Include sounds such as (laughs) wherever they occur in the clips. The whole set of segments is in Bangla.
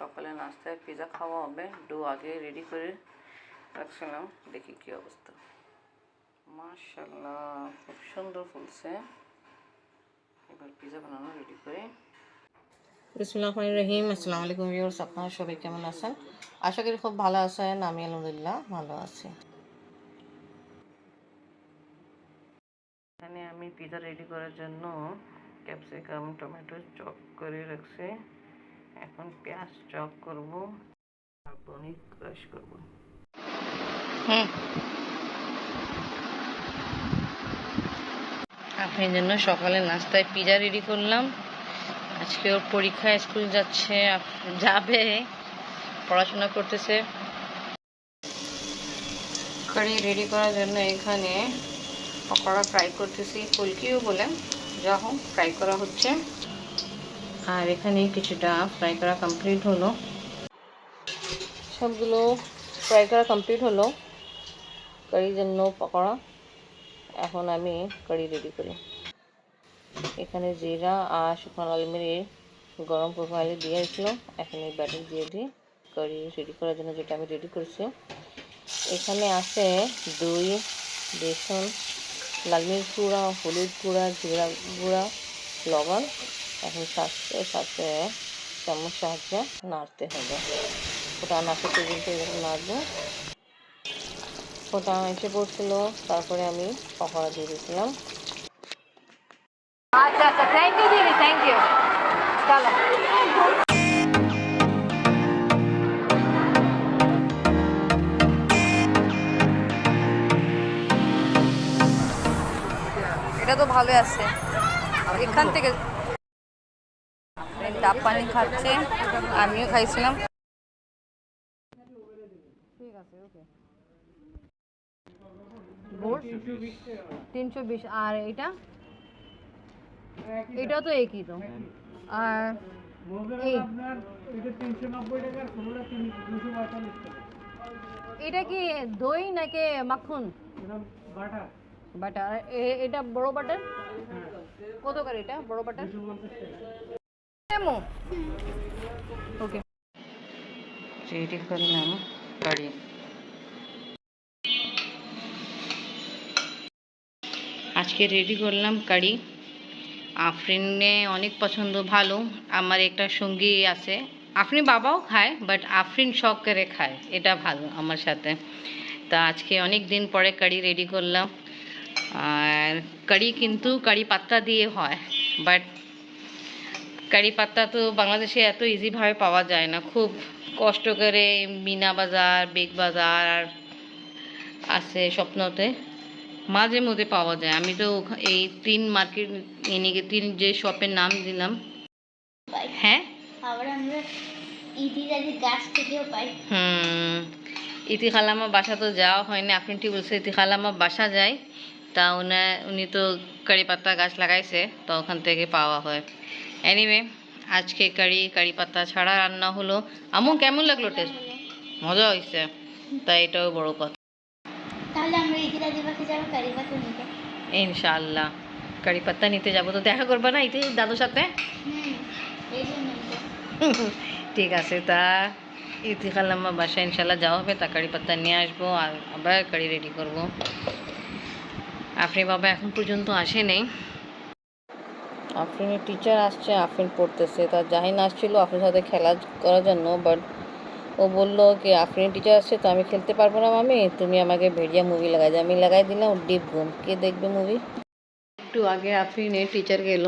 সকালে নাস্তায় পিৎজা খাওয়া হবে। ডো আগে রেডি করে রাখছিলাম দেখি কি অবস্থা। মাশাল্লাহ খুব সুন্দর ফুলছে। এবার পিৎজা বানানো রেডি করে। বিসমুল্লাহ রহিম আসসালামু আলাইকুম ভিউয়ার্স আপনারা সবাই কেমন আছেন? আশা করি খুব ভালো আছেন আমি আলহামদুলিল্লাহ ভালো আছি। এখানে আমি পিৎজা রেডি করার জন্য ক্যাপসিকাম টমেটো চপ করে রাখছি। এখন পেঁয়াজ চপ করব আর পনির ক্রাশ করব। আপনার জন্য সকালে নাস্তায় পিজা রেডি করলাম। আজকে ওর পরীক্ষা, স্কুল যাচ্ছে যাবে, পড়াশোনা করতেছে। কারি রেডি করার জন্য এখানে পকোড়া ফ্রাই করতেছি, ফুলকিও বলে যা হোক ফ্রাই করা হচ্ছে। আর এখানে কিছুটা ফ্রাই করা কমপ্লিট হলো। সবগুলো ফ্রাই করা কমপ্লিট হলো। কারির জন্য পকোড়া। এখন আমি কারি রেডি করি। এখানে জিরা আর শুকনো লাল মিরিচ গরম প্রোফাইলে দিয়ে দিয়েছিল। এখন এই ব্যাটার দিয়ে দিই। কারি রেডি করার জন্য যেটা আমি রেডি করছি। এখানে আছে দই বেসন লাল মিরিচ গুঁড়া, হলুদ গুঁড়া, জিরা গুঁড়া, লবণ। এখন সাথে সাথে চামচ সাহায্যে নাড়তে হবে। ওটা নাড়তে পর্যন্ত এরকম নাড়বো ওটা এসে পড়ছিল, তারপরে আমি পকোড়া দিয়ে দিয়েছিলাম। আচ্ছা আচ্ছা এটা তো ভালোই আছে। এখান থেকে ডাব পানি খাচ্ছে, আমিও খাইছিলাম। তিনশো বিশ, আর এটা? এটা তো একই তো। আর এটা কি দই নাকি মাখন? বাটার। এটা বড় বাটার? কত করে এটা, বড় বাটার? আজকে রেডি করলাম কারি আফরিনে অনেক পছন্দ, ভালো। আমার একটা সঙ্গী আছে। আফরিন বাবাও খায় বাট আফরিন শখ করে খায়। এটা ভালো আমার সাথে। তা আজকে অনেক দিন পরে কারি রেডি করলাম। আর কারি কিন্তু কারি পাত্তা দিয়ে হয় বাট কারি পাত্তা তো বাংলাদেশে এত ইজিভাবে পাওয়া যায় না। খুব কষ্ট করে মিনা বাজার বেগ বাজার আর আছে স্বপ্নতে। মাঝে মধ্যে পাওয়া যায়। আমি তো এই তিন মার্কেট এনে তিন যে শপের নাম দিলাম। হ্যাঁ? আবার আমরা ইতিজাদি গাছ থেকেও পাই। হুম। ইতি খালামা বাসা তো যাওয়া হয়নি। আপনি ঠিক বলছে ইতি খালামা বাসা যায়। তা উনি উনি তো কারি পাতা গাছ লাগাইছে তো ওখান থেকে পাওয়া হয়। এনিওয়ে আজকে কারি কারি পাতা ছাড়া রান্না হলো। আমু কেমন লাগল টেস্ট মজা হয়েছে তাই এটাও বড় কথা। তাহলে আমরা যাব কারি পাতা নিতে। ইনশাআল্লাহ। কারি পাত্তা নিতে যাব। তো দেখা করবা না ইতি দাদুর সাথে? (laughs) ঠিক আছে তা ইতি খালাম্মা বাসায় ইনশাল্লাহ যাওয়া হবে তা কারি পাত্তা নিয়ে আসব আর আবার কারি রেডি করব। আপনি বাবা এখন পর্যন্ত আসে নেই। আফরিনের টিচার আসছে, আফরিন পড়তেছে। তার জাহিন আসছিল আফরিনের সাথে খেলা করার জন্য বাট ও বলল কি, আফরিনের টিচার আসছে তো আমি খেলতে পারব না মামি, তুমি আমাকে ভেড়িয়া মুভি লাগাই আমি লাগাই দিলাম ডিপ ঘুম। কে দেখবে মুভি একটু আগে আফরিনের টিচার গেল,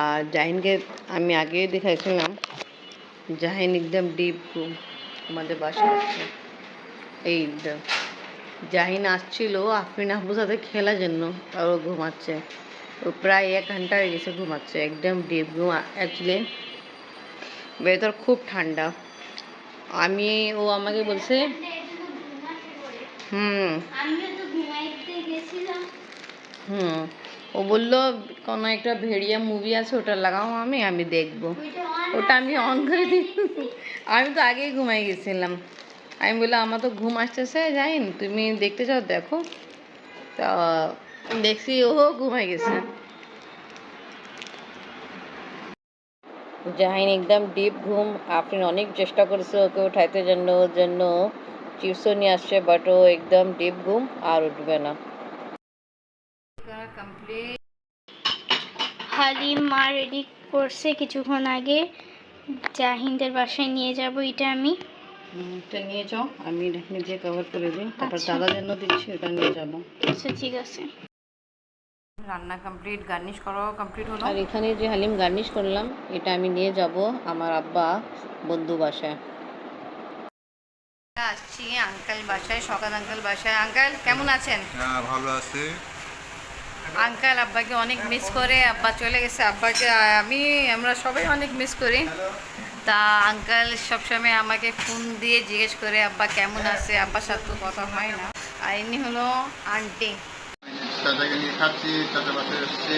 আর জাহিনকে আমি আগে দেখাইছিলাম। জাহিন একদম ডিপ ঘুম, আমাদের বাসায় আসছে। এইটা জাহিন আসছিল আফরিন আব্বুর সাথে খেলার জন্য, আর ও ঘুমাচ্ছে। ও প্রায় এক ঘণ্টা হয়ে গেছে ঘুমাচ্ছে, একদম ডিপ ঘুম। অ্যাকচুয়ালি ওয়েদার খুব ঠান্ডা। আমি, ও আমাকে বলছে, হুম। হুম। ও বলল, কোনো একটা ভেড়িয়া মুভি আছে, ওটা লাগাও আমি আমি দেখব। ওটা আমি অন করে দিই। আমি তো আগেই ঘুমাই গেছিলাম। আমি বললাম, আমার তো ঘুম আসতেছে, যাইন, তুমি দেখতে চাও, দেখো। তা দেখছি ও ঘুমাই গেছে। জাহিন একদম ডিপ ঘুম। আফরিন অনেক চেষ্টা করেছে ওকে উঠাইতে জন্য ওর জন্য চিপসও নিয়ে আসছে বাট ও একদম ডিপ ঘুম আর উঠবে না। কমপ্লিট হালিম মা রেডি করছে কিছুক্ষণ আগে। জাহিনদের বাসায় নিয়ে যাব এটা আমি। এটা নিয়ে যাও আমি নিজে কভার করে দিই। তারপর আচ্ছা। দাদার জন্য দিচ্ছি ওটা নিয়ে যাব। আচ্ছা ঠিক আছে। রান্না কমপ্লিট গার্নিশ করাও কমপ্লিট হলো। আর এখানে যে হালিম গার্নিশ করলাম এটা আমি নিয়ে যাব আমার আব্বা বন্ধু বাসায়। আসছি আঙ্কেল বাসায় সকাল আঙ্কেল বাসায়। আঙ্কেল কেমন আছেন? হ্যাঁ ভালো আছে। আঙ্কেল আব্বাকে অনেক মিস করে আব্বা চলে গেছে। আব্বাকে আমি আমরা সবাই অনেক মিস করি। তা আঙ্কেল সবসময় আমাকে ফোন দিয়ে জিজ্ঞেস করে আব্বা কেমন আছে? আব্বার সাথে তো কথা হয় না। আর ইনি হলো আন্টি চাচাকে নিয়ে খাচ্ছি চাচা বাসায় এসছে।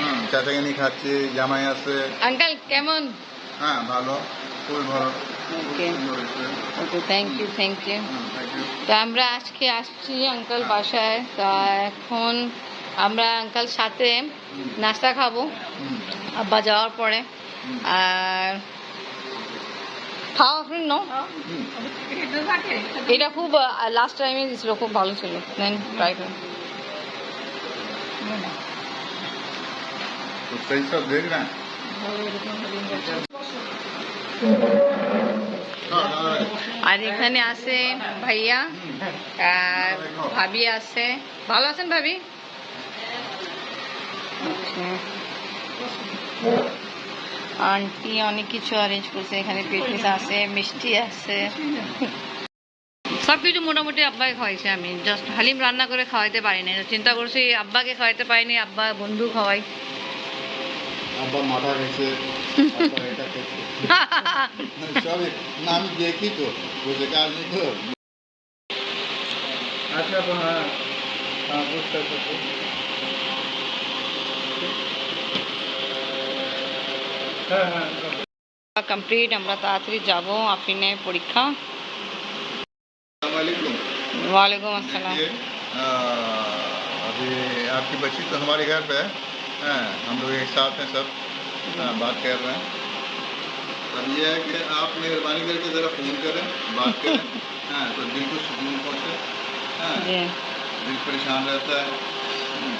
হুম চাচাকে নিয়ে খাচ্ছি জামাই আছে। আঙ্কেল কেমন? হ্যাঁ ভালো। খুবই ভালো। Okay. Thank you thank you তো আমরা আজকে আসছি আঙ্কেল বাসায়। তা এখন আমরা আঙ্কেল সাথে নাস্তা খাব। আব্বা যাওয়ার পরে। আর খাওয়া আপনি নো হুম। এটা খুব লাস্ট টাইমে দিয়েছিল খুব ভালো ছিল দেন ট্রাই করুন तो सही सब देख रहे हैं हाँ, हाँ, আর এখানে আছে ভাইয়া আর ভাবি আছে ভালো আছেন ভাবি আন্টি অনেক কিছু অ্যারেঞ্জ করছে এখানে পেটিস আছে মিষ্টি আছে। সব কিছু মোটামুটি আব্বাকে খাওয়াইছে আমি। জাস্ট হালিম রান্না করে খাওয়াইতে পারিনি চিন্তা করছি আব্বাকে খাওয়াইতে পারিনি আব্বা বন্ধু খাওয়াই। আব্বা মাথা গেছে (laughs) আমি দেখি তো বুঝে কাজ নেই তো। আচ্ছা হ্যাঁ বুঝতে কমপ্লিট আমরা তাড়াতাড়ি যাবো আফরিনে পরীক্ষা वालेकुम ওয়ালাইকুম আসসালাম देखिए, आ, अभी आपकी बच्ची तो हमारे घर पे है हाँ, हम लोग एक साथ हैं सब हाँ, बात कर रहे हैं अब ये है कि आप मेहरबानी करके ज़रा फ़ोन करें बात करें हाँ (laughs) तो दिल को सुकून पहुँचे हाँ जी दिल परेशान रहता है हम्म,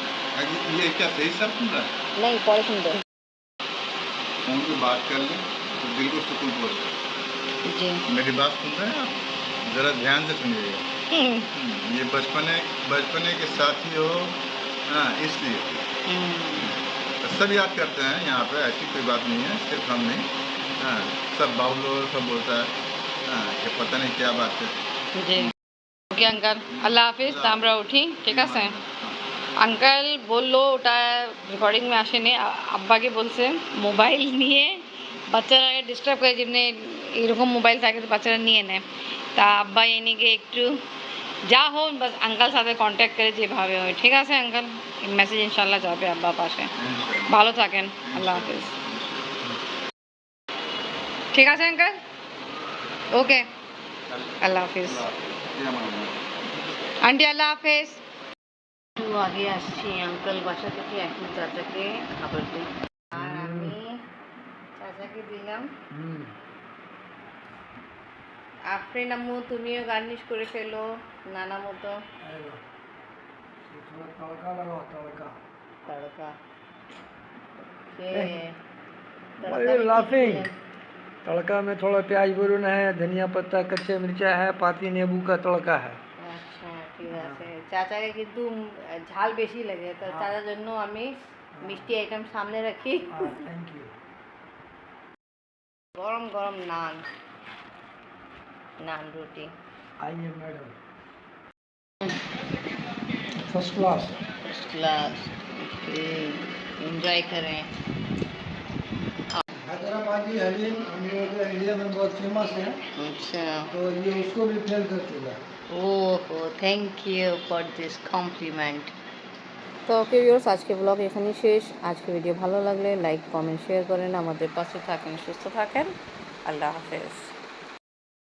ये- ये क्या सही सब सुन रहा है नहीं পরে শুনতে फ़ोन पे बात कर लें तो दिल को सुकून पहुँच जाए। मेरी बात सुन रहे हैं आप? ज़रा ध्यान से सुनिएगा। (laughs) ये बचपने बचपने के साथी हो हाँ, इसलिए। हम्म। सब याद करते हैं यहाँ पे ऐसी कोई बात नहीं है सिर्फ़ हम नहीं। हाँ, सब बाहुल सब बोलता है। हाँ, कि पता नहीं क्या बात है। जी। Okay uncle. अल्लाह हाफिज़ तामरा उठी। ठीक है सर? আঙ্কাল বলল ওটা রেকর্ডিং মে আসেনি। আব্বাকে বলছে মোবাইল নিয়ে বাচ্চারা ডিস্টার্ব করে যেমনি এরকম মোবাইল থাকে তো বাচ্চারা নিয়ে নেয়। তা আব্বা এনিকে একটু যা হোক বাস আঙ্কাল সাথে কন্ট্যাক্ট করে যেভাবে হয়। ঠিক আছে আঙ্কাল মেসেজ ইনশাল্লাহ যাবে আব্বা পাশে। ভালো থাকেন। আল্লাহ হাফিজ। ঠিক আছে আঙ্কাল ওকে আল্লাহ হাফিজ। আন্টি আল্লাহ হাফেজ। একটু আগে আসছি আঙ্কেল বাসা থেকে এখন চাচাকে খাবার দিই আর আমি চাচাকে দিলাম আফরিন আম্মু তুমিও গার্নিশ করে ফেলো নানা মতো তড়কা Okay. तड़का अरे में laughing. कितनी है? तड़का में थोड़ा प्याज भरून है धनिया पत्ता कच्चे मिर्चा है पाती नींबू का तड़का है আচ্ছা ঠিক আছে চাচাকে কিন্তু উম, ঝাল বেশি লাগে তো চাচার জন্য আমি মিষ্টি আইটেম সামনে রাখি हाँ थैंक यू গরম গরম নান নান রুটি आइए madam first class first class enjoy करें हैदराबादी हलीम हम लोग इंडिया में बहुत फेमस है अच्छा तो ये उसको भी फेल कर चुका है ওহো thank you for this compliment তো ওকে ভিউয়ার্স আজকে ব্লগ এখানেই শেষ। আজকে ভিডিও ভালো লাগলে লাইক কমেন্ট শেয়ার করেন। আমাদের পাশে থাকেন, সুস্থ থাকেন। আল্লাহ হাফেজ।